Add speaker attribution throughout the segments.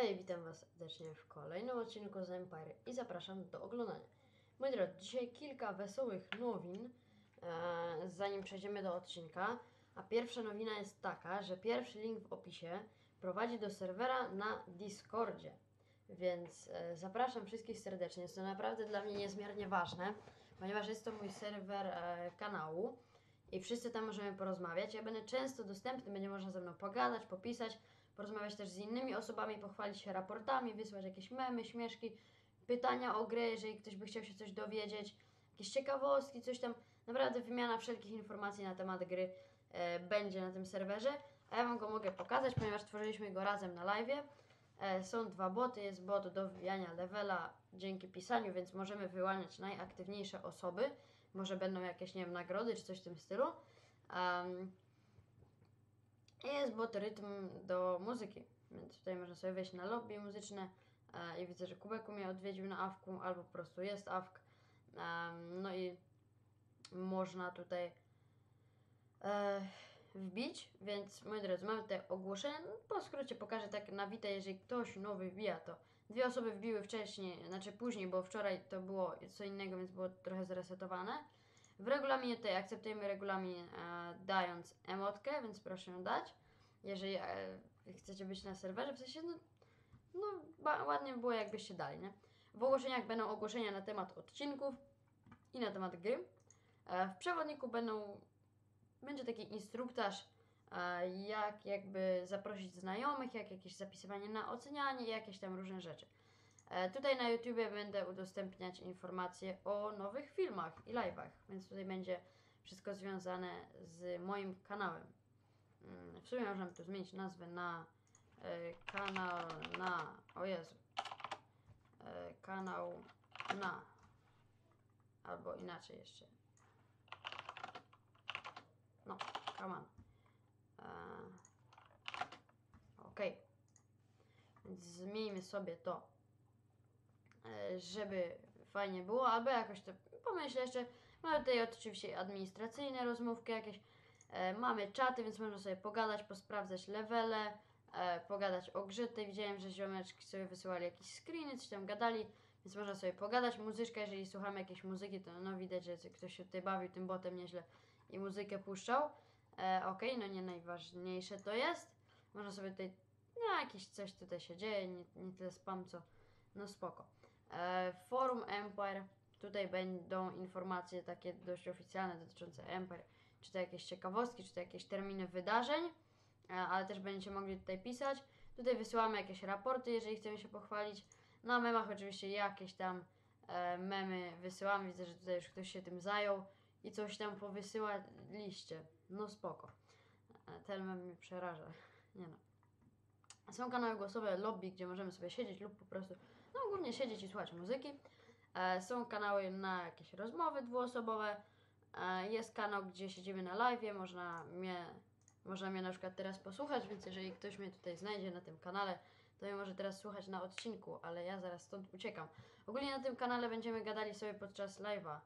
Speaker 1: Hej, witam Was serdecznie w kolejnym odcinku z Empire i zapraszam do oglądania. Moi drodzy, dzisiaj kilka wesołych nowin, e, zanim przejdziemy do odcinka. A pierwsza nowina jest taka, że pierwszy link w opisie prowadzi do serwera na Discordzie. Więc e, zapraszam wszystkich serdecznie. Jest to naprawdę dla mnie niezmiernie ważne, ponieważ jest to mój serwer e, kanału i wszyscy tam możemy porozmawiać. Ja będę często dostępny, będzie można ze mną pogadać, popisać, porozmawiać też z innymi osobami, pochwalić się raportami, wysłać jakieś memy, śmieszki, pytania o grę, jeżeli ktoś by chciał się coś dowiedzieć, jakieś ciekawostki, coś tam. Naprawdę wymiana wszelkich informacji na temat gry e, będzie na tym serwerze, a ja Wam go mogę pokazać, ponieważ tworzyliśmy go razem na live. E, są dwa boty, jest bot do wbijania levela dzięki pisaniu, więc możemy wyłaniać najaktywniejsze osoby. Może będą jakieś, nie wiem, nagrody czy coś w tym stylu. Um, jest bot rytm do muzyki, więc tutaj można sobie wejść na lobby muzyczne e, i widzę, że Kubeku mnie odwiedził na awku, albo po prostu jest awk. Em, no i można tutaj e, wbić, więc moi drodzy, mamy tutaj ogłoszenie. No, Po skrócie pokażę tak na witę, jeżeli ktoś nowy wbija, to dwie osoby wbiły wcześniej, znaczy później, bo wczoraj to było co innego, więc było trochę zresetowane. W regulaminie tutaj akceptujemy regulamin e, dając emotkę, więc proszę ją dać. Jeżeli e, chcecie być na serwerze, w sensie, no, no ładnie by było jakbyście dali, nie? W ogłoszeniach będą ogłoszenia na temat odcinków i na temat gry. E, w przewodniku będą, będzie taki instruktaż, e, jak jakby zaprosić znajomych, jak jakieś zapisywanie na ocenianie jakieś tam różne rzeczy. E, Tutaj na YouTubie będę udostępniać informacje o nowych filmach i live'ach, więc tutaj będzie wszystko związane z moim kanałem. Mm, W sumie możemy tu zmienić nazwę na e, kanał na. O Jezu. E, kanał na. Albo inaczej jeszcze. No, come on. E, Okej. Więc zmieńmy sobie to żeby fajnie było, albo jakoś to pomyślę jeszcze. Mamy tutaj oczywiście administracyjne rozmówki jakieś, e, mamy czaty, więc można sobie pogadać, posprawdzać levele, e, pogadać o grze. Tutaj widziałem, że ziomeczki sobie wysyłali jakieś screeny, coś tam gadali, więc można sobie pogadać. Muzyczka, jeżeli słuchamy jakiejś muzyki, to no widać, że ktoś się tutaj bawił tym botem nieźle i muzykę puszczał. E, Okej, no nie najważniejsze to jest. Można sobie tutaj, no jakieś coś tutaj się dzieje, nie, nie tyle spam, co no spoko. E, forum Empire, tutaj będą informacje takie dość oficjalne dotyczące Empire, czy to jakieś ciekawostki, czy to jakieś terminy wydarzeń, e, ale też będziecie mogli tutaj pisać. Tutaj wysyłamy jakieś raporty, jeżeli chcemy się pochwalić. Na memach oczywiście jakieś tam e, memy wysyłamy, widzę, że tutaj już ktoś się tym zajął i coś tam powysyłaliście. No spoko. Ten mem mnie przeraża. Nie no. Są kanały głosowe lobby, gdzie możemy sobie siedzieć lub po prostu, no głównie siedzieć i słuchać muzyki. E, są kanały na jakieś rozmowy dwuosobowe. E, jest kanał, gdzie siedzimy na live, można mnie, można mnie na przykład teraz posłuchać, więc jeżeli ktoś mnie tutaj znajdzie na tym kanale, to mnie może teraz słuchać na odcinku, ale ja zaraz stąd uciekam. Ogólnie na tym kanale będziemy gadali sobie podczas live'a,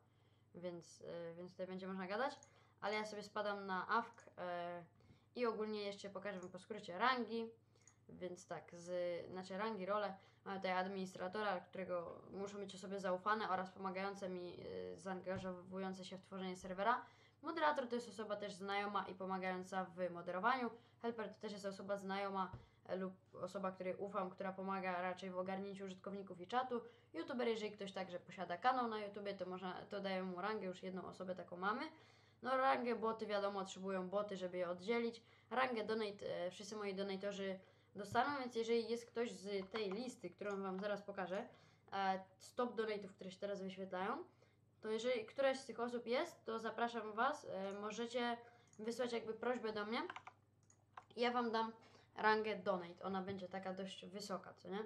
Speaker 1: więc, e, więc tutaj będzie można gadać, ale ja sobie spadam na AFK i ogólnie jeszcze pokażę Wam po skrócie rangi. Więc tak, z, znaczy rangi, role, tutaj administratora, którego muszą mieć osoby zaufane oraz pomagające mi, y, zaangażowujące się w tworzenie serwera. Moderator to jest osoba też znajoma i pomagająca w moderowaniu. Helper to też jest osoba znajoma e, lub osoba, której ufam, która pomaga raczej w ogarnięciu użytkowników i czatu. YouTuber, jeżeli ktoś także posiada kanał na YouTubie, to, można, to daje mu rangę, już jedną osobę taką mamy. No rangę boty, wiadomo, potrzebują boty, żeby je oddzielić. Rangę donate, e, wszyscy moi donatorzy dostaną, więc jeżeli jest ktoś z tej listy, którą Wam zaraz pokażę, e, stop donate'ów, które się teraz wyświetlają, to jeżeli któraś z tych osób jest, to zapraszam Was, e, możecie wysłać jakby prośbę do mnie ja Wam dam rangę donate. Ona będzie taka dość wysoka, co nie?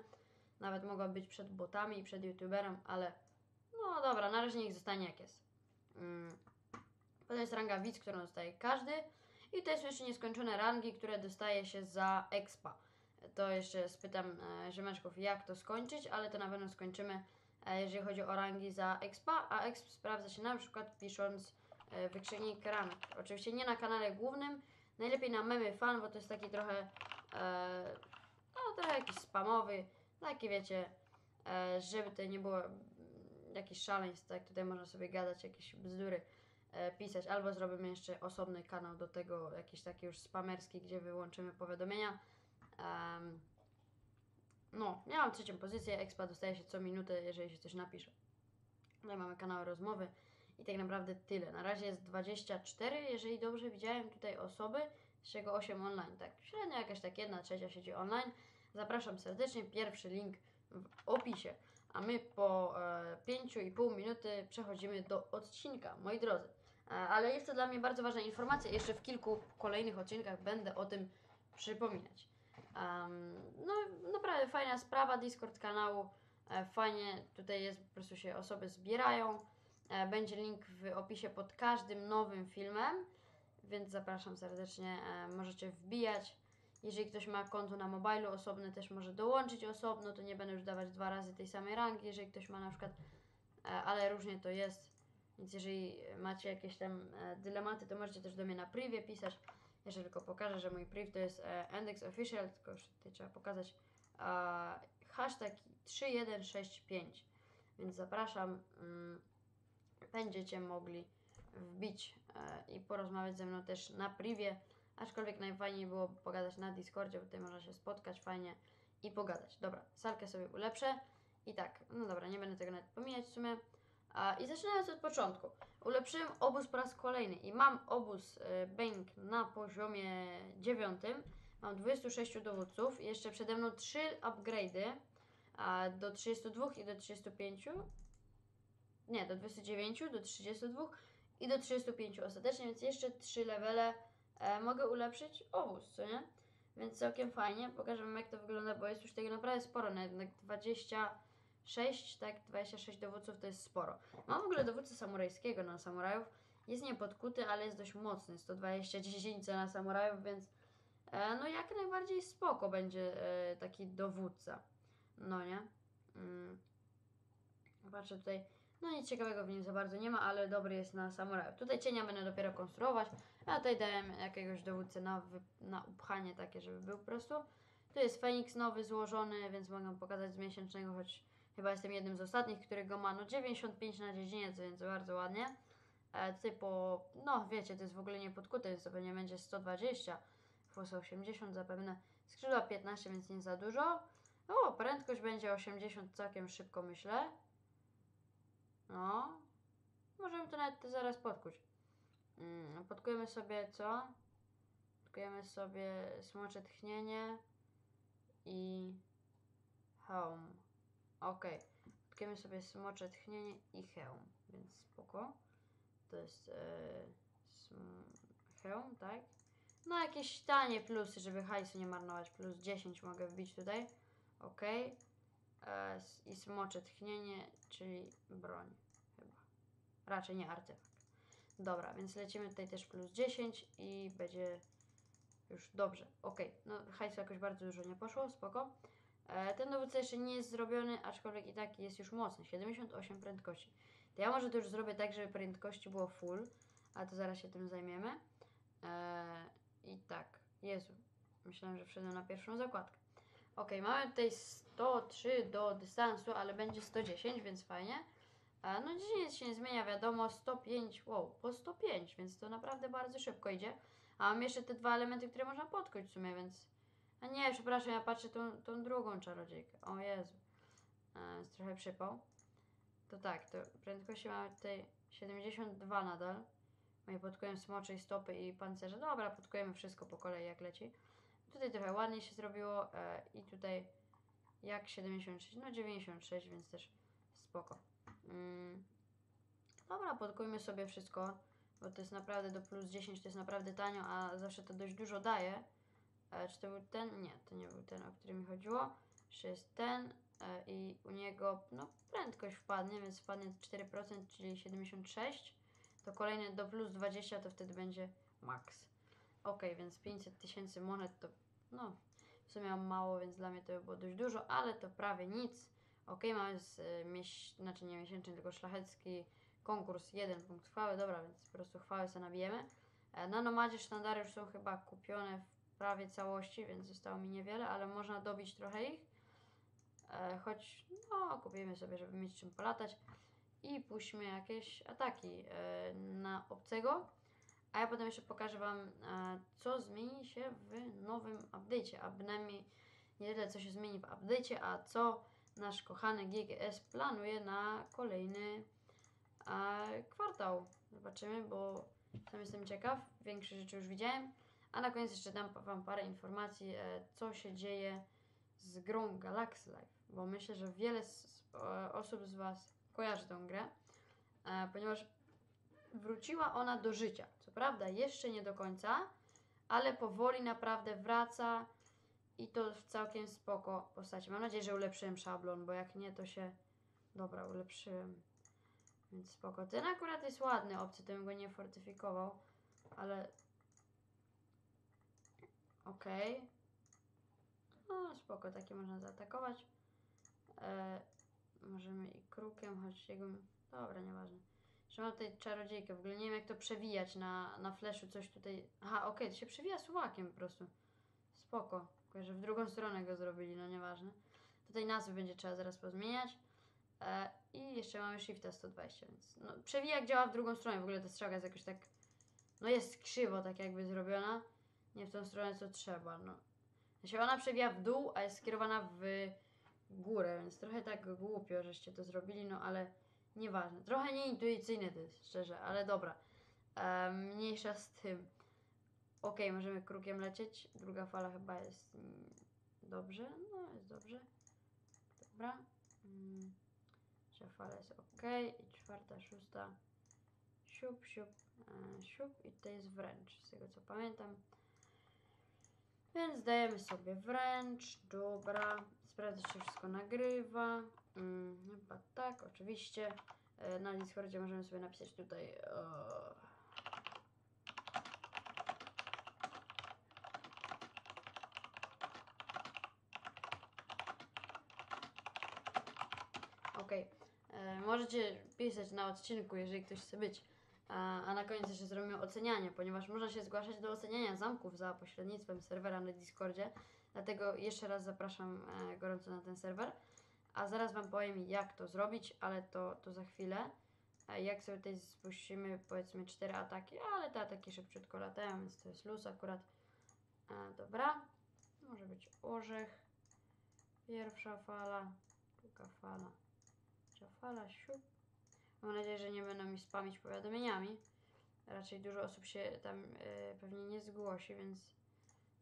Speaker 1: Nawet mogła być przed botami i przed youtuberem, ale no dobra, na razie niech zostanie jak jest. Mm. Potem jest ranga widz, którą dostaje każdy. I to są jeszcze nieskończone rangi, które dostaje się za expa. To jeszcze spytam e, ziomeczków, jak to skończyć, ale to na pewno skończymy, e, jeżeli chodzi o rangi za expa. A exp sprawdza się na przykład pisząc e, wykrzyknik rank. Oczywiście nie na kanale głównym, najlepiej na memy fan, bo to jest taki trochę, no trochę jakiś spamowy, taki wiecie, żeby tutaj nie było jakichś szaleństw, tak, tutaj można sobie gadać, jakieś bzdury pisać, albo zrobimy jeszcze osobny kanał do tego, jakiś taki już spamerski, gdzie wyłączymy powiadomienia. Em, no, ja mam trzecią pozycję, expa dostaje się co minutę, jeżeli się coś napisze. Tutaj mamy kanały rozmowy i tak naprawdę tyle. Na razie jest 24, jeżeli dobrze widziałem tutaj osoby, z czego 8 online. Tak, średnio jakaś tak jedna trzecia siedzi online. Zapraszam serdecznie, pierwszy link w opisie. A my po e, 5,5 minuty przechodzimy do odcinka, moi drodzy. E, ale jest to dla mnie bardzo ważna informacja. Jeszcze w kilku kolejnych odcinkach będę o tym przypominać. No, naprawdę fajna sprawa, Discord kanału. E, fajnie, tutaj jest, po prostu się osoby zbierają. E, będzie link w opisie pod każdym nowym filmem, więc zapraszam serdecznie. E, możecie wbijać. Jeżeli ktoś ma konto na mobilu osobne, też może dołączyć osobno, to nie będę już dawać dwa razy tej samej rangi, jeżeli ktoś ma na przykład, ale różnie to jest. Więc jeżeli macie jakieś tam dylematy, to możecie też do mnie na privie pisać. Jeszcze tylko pokażę, że mój priv to jest e, Index Official, tylko już tutaj trzeba pokazać hashtag 3165. Więc zapraszam, mm, będziecie mogli wbić e, i porozmawiać ze mną też na privie. Aczkolwiek najfajniej było pogadać na Discordzie, bo tutaj można się spotkać fajnie i pogadać. Dobra, salkę sobie ulepszę. I tak, no dobra, nie będę tego nawet pomijać w sumie. I zaczynając od początku, ulepszyłem obóz po raz kolejny i mam obóz y, bank na poziomie 9. Mam 26 dowódców, jeszcze przede mną 3 upgrade'y do 32 i do 35. Nie, do 29, do 32 i do 35 ostatecznie, więc jeszcze 3 levele e, mogę ulepszyć obóz, co nie? Więc całkiem fajnie, pokażę wam jak to wygląda, bo jest już tego naprawdę sporo, nawet 20 6, tak, 26 dowódców to jest sporo. Mam w ogóle dowódcę samurajskiego na samurajów. Jest niepodkuty, ale jest dość mocny. 120 dziesięcia na samurajów, więc e, no jak najbardziej spoko będzie e, taki dowódca. No nie? Mm. Patrzę tutaj. No nic ciekawego w nim za bardzo nie ma, ale dobry jest na samurajów. Tutaj cienia będę dopiero konstruować, a tutaj dałem jakiegoś dowódcę na, na upchanie takie, żeby był po prostu. Tu jest Feniks nowy złożony, więc mogę pokazać z miesięcznego, choć chyba jestem jednym z ostatnich, który go ma. No 95 na dziedziniec, więc bardzo ładnie. E, no wiecie, to jest w ogóle nie podkute, więc to pewnie będzie 120. Fos 80 zapewne. Skrzydła 15, więc nie za dużo. O, prędkość będzie 80 całkiem szybko, myślę. No, możemy to nawet zaraz podkuć. Mm, podkujemy sobie co? Podkujemy sobie smocze tchnienie i hełm. Ok, podkujemy sobie smocze tchnienie i hełm, więc spoko. To jest e, hełm, tak? No jakieś tanie plusy, żeby hajsu nie marnować. Plus 10 mogę wbić tutaj. Ok. E, I smocze tchnienie, czyli broń chyba. Raczej nie artefakt. Dobra, więc lecimy tutaj też plus 10 i będzie już dobrze. Ok, no hajsu jakoś bardzo dużo nie poszło, spoko. E, ten dowódca jeszcze nie jest zrobiony, aczkolwiek i tak jest już mocny. 78 prędkości. To ja może to już zrobię tak, żeby prędkości było full, ale to zaraz się tym zajmiemy. E, I tak, Jezu, myślałem, że wszedłem na pierwszą zakładkę. Ok, mamy tutaj 103 do dystansu, ale będzie 110, więc fajnie. E, no dziedziniec się nie zmienia, wiadomo, 105, wow, po 105, więc to naprawdę bardzo szybko idzie. A mam jeszcze te dwa elementy, które można podkuć w sumie, więc... A nie, przepraszam, ja patrzę tą, tą drugą czarodziejkę. O Jezu. E, jest trochę przypał. To tak, to prędkości mamy tutaj 72 nadal. Moje podkułem smoczej stopy i pancerze. Dobra, podkujemy wszystko po kolei jak leci. Tutaj trochę ładniej się zrobiło e, i tutaj jak 76, no 96, więc też spoko. Mm. Dobra, podkujmy sobie wszystko, bo to jest naprawdę do plus 10, to jest naprawdę tanio, a zawsze to dość dużo daje. E, czy to był ten? Nie, to nie był ten, o który mi chodziło. Jeszcze jest ten e, i u niego no, prędkość wpadnie, więc wpadnie 4%, czyli 76. To kolejne do plus 20 to wtedy będzie max. Ok, więc 500 tysięcy monet to no w sumie mam mało, więc dla mnie to było dość dużo, ale to prawie nic. Ok, mamy z, y, mieś, znaczy nie miesięczny, tylko szlachecki konkurs, jeden punkt chwały, dobra, więc po prostu chwały sobie nabijemy. E, na nomadzie sztandary już są chyba kupione w prawie całości, więc zostało mi niewiele, ale można dobić trochę ich. E, choć, no, kupimy sobie, żeby mieć czym polatać. I puśćmy jakieś ataki e, na obcego. A ja potem jeszcze pokażę Wam, e, co zmieni się w nowym update'cie, a bynajmniej nie tyle, co się zmieni w update'cie, a co nasz kochany GGS planuje na kolejny kwartał. Zobaczymy, bo sam jestem ciekaw. Większe rzeczy już widziałem. A na koniec jeszcze dam Wam parę informacji, e, co się dzieje z grą Galaxy Life, bo myślę, że wiele z, osób z Was kojarzy tę grę, e, ponieważ wróciła ona do życia. Co prawda, jeszcze nie do końca, ale powoli naprawdę wraca i to w całkiem spoko postaci. Mam nadzieję, że ulepszyłem szablon, bo jak nie, to się. Dobra, ulepszyłem. Więc spoko. Ten akurat jest ładny opcji, to bym go nie fortyfikował, ale. Okej. No, spoko, takie można zaatakować. E, możemy i krukiem, choć jego. Dobra, nieważne. Jeszcze mam tutaj czarodziejkę. W ogóle nie wiem, jak to przewijać na, na flashu. Coś tutaj. Aha, okej, to się przewija suwakiem po prostu. Spoko. Tylko, że w drugą stronę go zrobili, no nieważne. Tutaj nazwy będzie trzeba zaraz pozmieniać. E, I jeszcze mamy Shifta 120, więc no, przewijak działa w drugą stronę. W ogóle ta strzałka jest jakoś tak. No jest krzywo, tak jakby zrobiona. Nie w tą stronę, co trzeba. No. Znaczy ona przewija w dół, a jest skierowana w górę, więc trochę tak głupio, żeście to zrobili, no ale nieważne. Trochę nieintuicyjne to jest, szczerze, ale dobra. E, mniejsza z tym. Okej, możemy krukiem lecieć. Druga fala chyba jest dobrze. No, jest dobrze. Dobra. Mm, Trzecia fala jest ok. I czwarta, szósta. Siup, siup, e, siup. I to jest wręcz, z tego co pamiętam. Więc dajemy sobie wręcz. Dobra. Sprawdzę, czy wszystko nagrywa. Mm, chyba tak, oczywiście. E, Na Discordzie możemy sobie napisać tutaj. e, Okej. E, Możecie pisać na odcinku, jeżeli ktoś chce być. A, a na koniec jeszcze zrobimy ocenianie, ponieważ można się zgłaszać do oceniania zamków za pośrednictwem serwera na Discordzie. Dlatego jeszcze raz zapraszam e, gorąco na ten serwer. A zaraz Wam powiem, jak to zrobić, ale to, to za chwilę. E, Jak sobie tutaj spuścimy, powiedzmy, cztery ataki, ale te ataki szybciutko latają, więc to jest luz akurat. E, dobra. Może być orzech. Pierwsza fala, druga fala. Trzecia fala, siup. Mam nadzieję, że nie będą mi spamić powiadomieniami. Raczej dużo osób się tam e, pewnie nie zgłosi, więc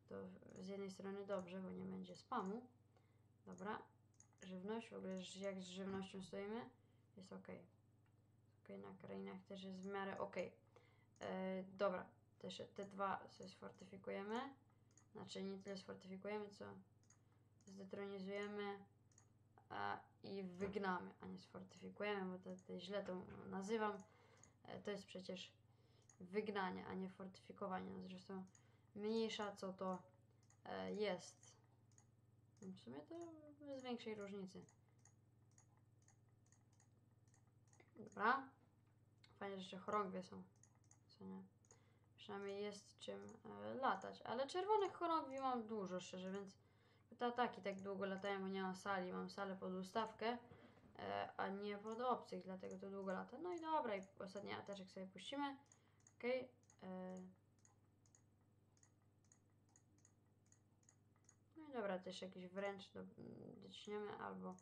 Speaker 1: to z jednej strony dobrze, bo nie będzie spamu. Dobra. Żywność, w ogóle jak z żywnością stoimy, jest ok. Ok, na krainach też jest w miarę ok. E, dobra, też te dwa sobie sfortyfikujemy. Znaczy nie tyle sfortyfikujemy, co zdetronizujemy a, i wygnamy, a nie sfortyfikujemy, bo to, to źle to nazywam. E, to jest przecież wygnanie, a nie fortyfikowanie. No zresztą mniejsza co to e, jest. W sumie to bez większej różnicy. Dobra. Fajnie, że jeszcze chorągwie są. Co nie? Przynajmniej jest czym e, latać. Ale czerwonych chorągwi mam dużo, szczerze, więc te ataki tak długo latają, bo nie mam sali. Mam salę pod ustawkę, e, a nie pod obcych, dlatego to długo lata. No i dobra, i ostatni ataczek sobie puścimy. Okej. e. No i dobra, też jakiś wręcz do, dociśniemy, albo,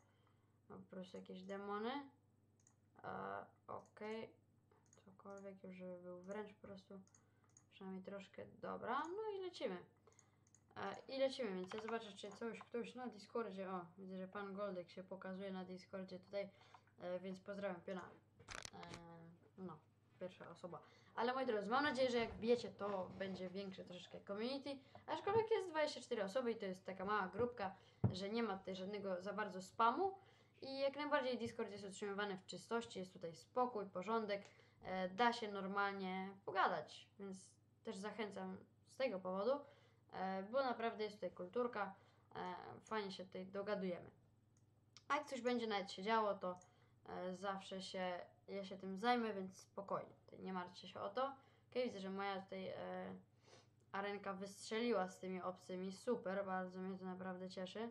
Speaker 1: albo po prostu jakieś demony. E, Okej. Cokolwiek już, żeby był wręcz po prostu. Przynajmniej troszkę. Dobra, no i lecimy. I lecimy, więc ja zobaczę, czy coś, ktoś na Discordzie, o, widzę, że pan Goldek się pokazuje na Discordzie tutaj, e, więc pozdrawiam piona. E, no, pierwsza osoba. Ale moi drodzy, mam nadzieję, że jak bijecie, to będzie większe troszeczkę community, aczkolwiek jest 24 osoby i to jest taka mała grupka, że nie ma tutaj żadnego za bardzo spamu i jak najbardziej Discord jest utrzymywany w czystości, jest tutaj spokój, porządek, e, da się normalnie pogadać, więc też zachęcam z tego powodu bo naprawdę jest tutaj kulturka, e, fajnie się tutaj dogadujemy. A jak coś będzie nawet się działo, to e, zawsze się, ja się tym zajmę, więc spokojnie, tutaj nie martwcie się o to. Ok, widzę, że moja tutaj e, arenka wystrzeliła z tymi obcymi. Super, bardzo mnie to naprawdę cieszy.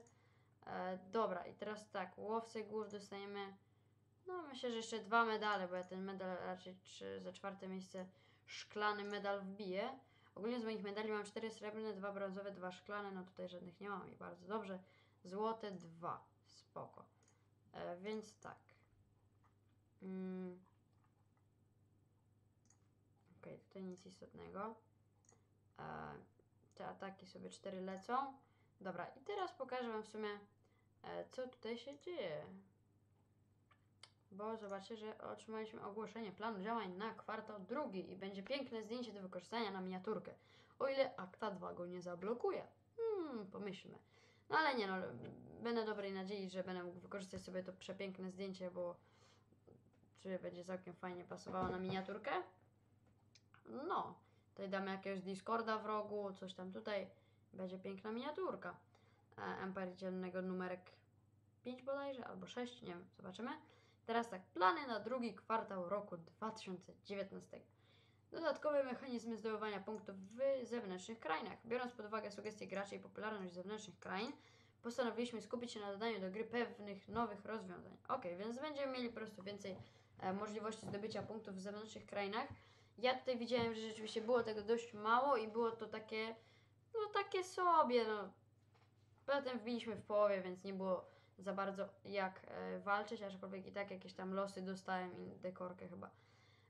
Speaker 1: E, dobra, i teraz tak, łowcy głów dostajemy. No, myślę, że jeszcze dwa medale, bo ja ten medal raczej za czwarte miejsce szklany medal wbiję. Ogólnie z moich medali mam cztery srebrne, dwa brązowe, dwa szklane, no tutaj żadnych nie mam i bardzo dobrze. Złote dwa, spoko. E, więc tak. Mm. Okej, tutaj nic istotnego. E, te ataki sobie cztery lecą. Dobra, i teraz pokażę Wam w sumie, e, co tutaj się dzieje. Bo zobaczcie, że otrzymaliśmy ogłoszenie planu działań na kwartał drugi i będzie piękne zdjęcie do wykorzystania na miniaturkę. O ile akta 2 go nie zablokuje. Hmm, pomyślmy. No ale nie no, będę dobrej nadziei, że będę mógł wykorzystać sobie to przepiękne zdjęcie, bo czy będzie całkiem fajnie pasowało na miniaturkę. No, tutaj damy jakiegoś Discorda w rogu, coś tam tutaj. Będzie piękna miniaturka. E, Empire dzielnego numerek 5 bodajże, albo 6, nie wiem, zobaczymy. Teraz tak, plany na drugi kwartał roku 2019. Dodatkowe mechanizmy zdobywania punktów w zewnętrznych krainach. Biorąc pod uwagę sugestie graczy i popularność zewnętrznych krain, postanowiliśmy skupić się na dodaniu do gry pewnych nowych rozwiązań. Ok, więc będziemy mieli po prostu więcej e, możliwości zdobycia punktów w zewnętrznych krainach. Ja tutaj widziałem, że rzeczywiście było tego dość mało i było to takie, no takie sobie, no. Potem wbiliśmy w połowie, więc nie było za bardzo jak e, walczyć, aczkolwiek i tak jakieś tam losy dostałem i dekorkę chyba.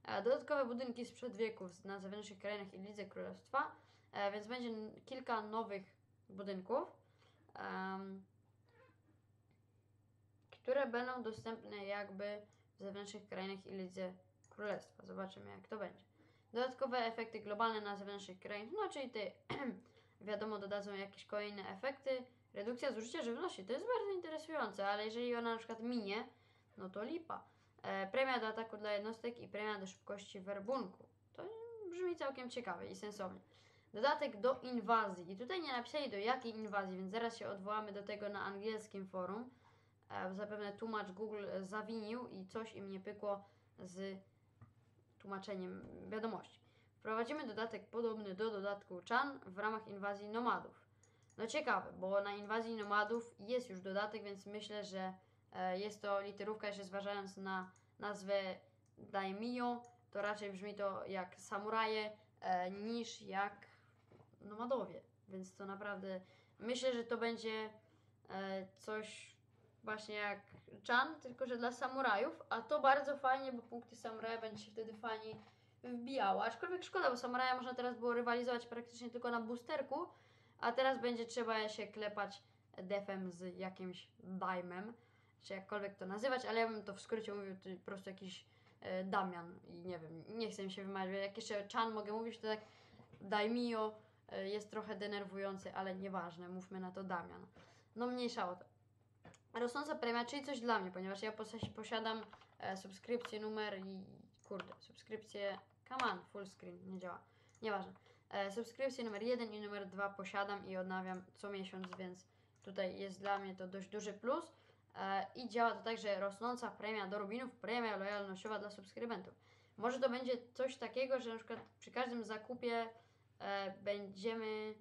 Speaker 1: E, dodatkowe budynki sprzed wieków na zewnętrznych krainach i Lidze Królestwa, e, więc będzie kilka nowych budynków, które będą dostępne jakby w zewnętrznych krainach i Lidze Królestwa. Zobaczymy jak to będzie. Dodatkowe efekty globalne na zewnętrznych krainach, no czyli te wiadomo dodadzą jakieś kolejne efekty. Redukcja zużycia żywności, to jest bardzo interesujące, ale jeżeli ona na przykład minie, no to lipa. E, premia do ataku dla jednostek i premia do szybkości werbunku. To brzmi całkiem ciekawe i sensownie. Dodatek do inwazji. I tutaj nie napisali do jakiej inwazji, więc zaraz się odwołamy do tego na angielskim forum. E, zapewne tłumacz Google zawinił i coś im nie pykło z tłumaczeniem wiadomości. Wprowadzimy dodatek podobny do dodatku Chan w ramach inwazji nomadów. No ciekawe, bo na inwazji nomadów jest już dodatek, więc myślę, że e, jest to literówka, jeszcze zważając na nazwę Daimyo, to raczej brzmi to jak samuraje e, niż jak nomadowie. Więc to naprawdę myślę, że to będzie e, coś właśnie jak Chan, tylko że dla samurajów, a to bardzo fajnie, bo punkty samuraja będzie się wtedy fajnie wbijało. Aczkolwiek szkoda, bo samuraja można teraz było rywalizować praktycznie tylko na boosterku, a teraz będzie trzeba się klepać defem z jakimś daimem, czy jakkolwiek to nazywać, ale ja bym to w skrócie mówił to po prostu jakiś e, Damian i nie wiem, nie chcę mi się wymawiać, jak jeszcze Chan mogę mówić, to tak Daimio e, jest trochę denerwujący, ale nieważne, mówmy na to Damian. No mniejsza o to. Rosnąca premia, czyli coś dla mnie, ponieważ ja pos- posiadam e, subskrypcję numer i kurde, subskrypcję, come on, full screen, nie działa, nieważne. E, subskrypcję numer 1 i numer 2 posiadam i odnawiam co miesiąc, więc tutaj jest dla mnie to dość duży plus. E, I działa to tak, że rosnąca premia do rubinów, premia lojalnościowa dla subskrybentów. Może to będzie coś takiego, że na przykład przy każdym zakupie e, będziemy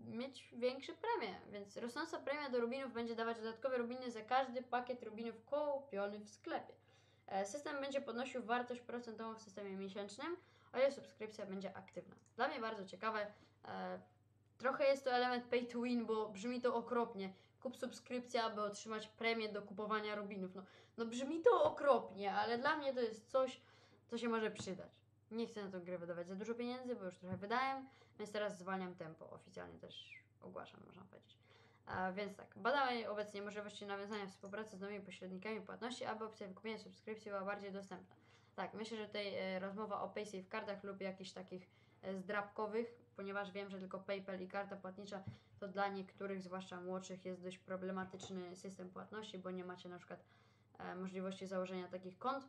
Speaker 1: mieć większe premie, więc rosnąca premia do rubinów będzie dawać dodatkowe rubiny za każdy pakiet rubinów kupiony w sklepie. System będzie podnosił wartość procentową w systemie miesięcznym, o ile subskrypcja będzie aktywna. Dla mnie bardzo ciekawe. E, trochę jest to element pay to win, bo brzmi to okropnie. Kup subskrypcję, aby otrzymać premię do kupowania rubinów. No, no brzmi to okropnie, ale dla mnie to jest coś, co się może przydać. Nie chcę na tą grę wydawać za dużo pieniędzy, bo już trochę wydałem, więc teraz zwalniam tempo. Oficjalnie też ogłaszam, można powiedzieć. A więc tak, badamy obecnie możliwości nawiązania współpracy z nowymi pośrednikami płatności, aby opcja wykupienia subskrypcji była bardziej dostępna. Tak, myślę, że tutaj e, rozmowa o PaySafe kartach lub jakichś takich e, zdrabkowych, ponieważ wiem, że tylko PayPal i karta płatnicza to dla niektórych, zwłaszcza młodszych, jest dość problematyczny system płatności, bo nie macie na przykład e, możliwości założenia takich kont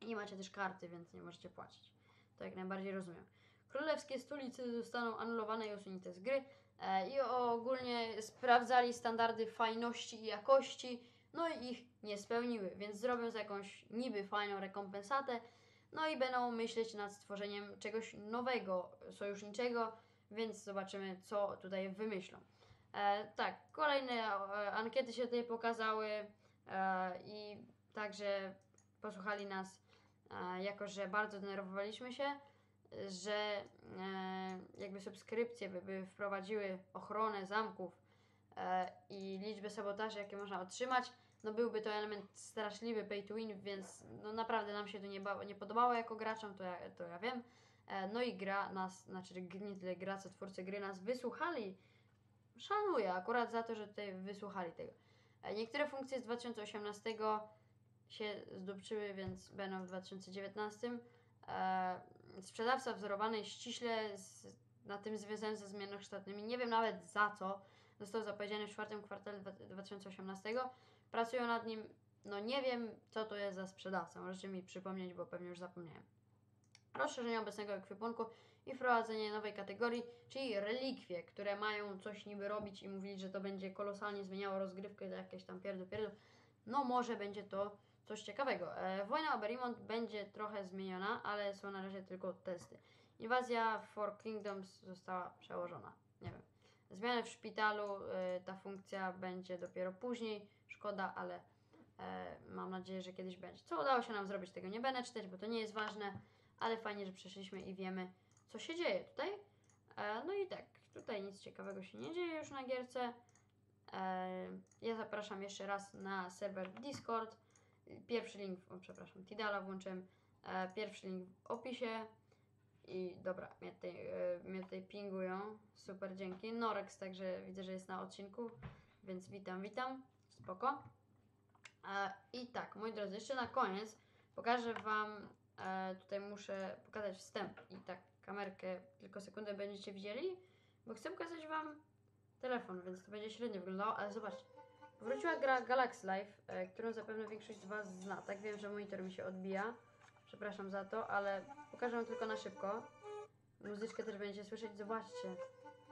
Speaker 1: i nie macie też karty, więc nie możecie płacić. To jak najbardziej rozumiem. Królewskie stolice zostaną anulowane i usunięte z gry i ogólnie sprawdzali standardy fajności i jakości, no i ich nie spełniły, więc zrobią za jakąś niby fajną rekompensatę. No i będą myśleć nad stworzeniem czegoś nowego, sojuszniczego, więc zobaczymy, co tutaj wymyślą. E, tak, kolejne e, ankiety się tutaj pokazały e, i także posłuchali nas, e, jako że bardzo denerwowaliśmy się, że e, jakby subskrypcje by, by wprowadziły ochronę zamków i liczbę sabotaży, jakie można otrzymać, no byłby to element straszliwy pay to win, więc no naprawdę nam się to nie, nie podobało jako graczom, to ja, to ja wiem. E, no i gra nas, znaczy nie tyle co twórcy gry nas wysłuchali. Szanuję akurat za to, że tutaj wysłuchali tego. E, niektóre funkcje z 2018 się zdupczyły, więc będą w 2019. E, sprzedawca wzorowany ściśle z, na tym związanym ze zmianami kształtnymi. Nie wiem nawet za co. Został zapowiedziany w czwartym kwartale dwa- 2018. Pracują nad nim. No nie wiem, co to jest za sprzedawca. Możecie mi przypomnieć, bo pewnie już zapomniałem. Rozszerzenie obecnego ekwipunku i wprowadzenie nowej kategorii, czyli relikwie, które mają coś niby robić i mówić, że to będzie kolosalnie zmieniało rozgrywkę i jakieś tam pierdu pierdu. No może będzie to coś ciekawego. E, Wojna o Berimont będzie trochę zmieniona, ale są na razie tylko testy. Inwazja For Kingdoms została przełożona. Zmiany w szpitalu, e, ta funkcja będzie dopiero później. Szkoda, ale e, mam nadzieję, że kiedyś będzie. Co udało się nam zrobić, tego nie będę czytać, bo to nie jest ważne, ale fajnie, że przeszliśmy i wiemy, co się dzieje tutaj. E, no i tak, tutaj nic ciekawego się nie dzieje już na gierce. E, ja zapraszam jeszcze raz na serwer Discord. Pierwszy link, o, przepraszam, Tidala włączyłem. Pierwszy link w opisie. I dobra, mnie tutaj, e, mnie tutaj pingują. Super, dzięki. Norex także widzę, że jest na odcinku, więc witam, witam. Spoko. E, I tak, moi drodzy, jeszcze na koniec pokażę Wam, e, tutaj muszę pokazać wstęp i tak kamerkę tylko sekundę będziecie widzieli, bo chcę pokazać Wam telefon, więc to będzie średnio wyglądało, ale zobaczcie. Wróciła gra Galaxy Life, e, którą zapewne większość z Was zna. Tak wiem, że monitor mi się odbija. Przepraszam za to, ale pokażę Wam tylko na szybko. Muzyczkę też będziecie słyszeć. Zobaczcie,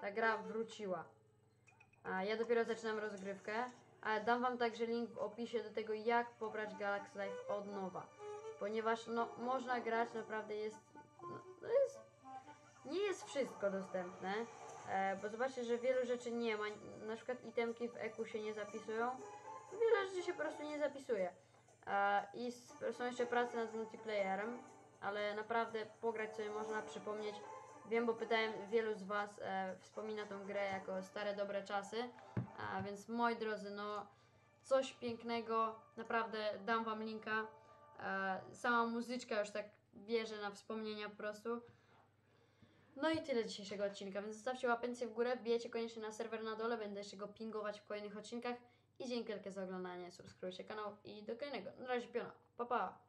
Speaker 1: ta gra wróciła. A ja dopiero zaczynam rozgrywkę, ale dam Wam także link w opisie do tego, jak pobrać Galaxy Life od nowa. Ponieważ no, można grać, naprawdę jest, no, to jest. Nie jest wszystko dostępne, e, bo zobaczcie, że wielu rzeczy nie ma. Na przykład itemki w EQ się nie zapisują. Wiele rzeczy się po prostu nie zapisuje. I są jeszcze prace nad multiplayerem, ale naprawdę pograć sobie można, przypomnieć. Wiem, bo pytałem wielu z Was, e, wspomina tą grę jako stare, dobre czasy. A więc moi drodzy, no coś pięknego, naprawdę dam Wam linka. E, sama muzyczka już tak bierze na wspomnienia po prostu. No i tyle dzisiejszego odcinka, więc zostawcie łapencję w górę, wbijajcie koniecznie na serwer na dole, będę jeszcze go pingować w kolejnych odcinkach. I dzięki wielkie za oglądanie, subskrybujcie kanał i do kolejnego. Na razie piona, pa pa!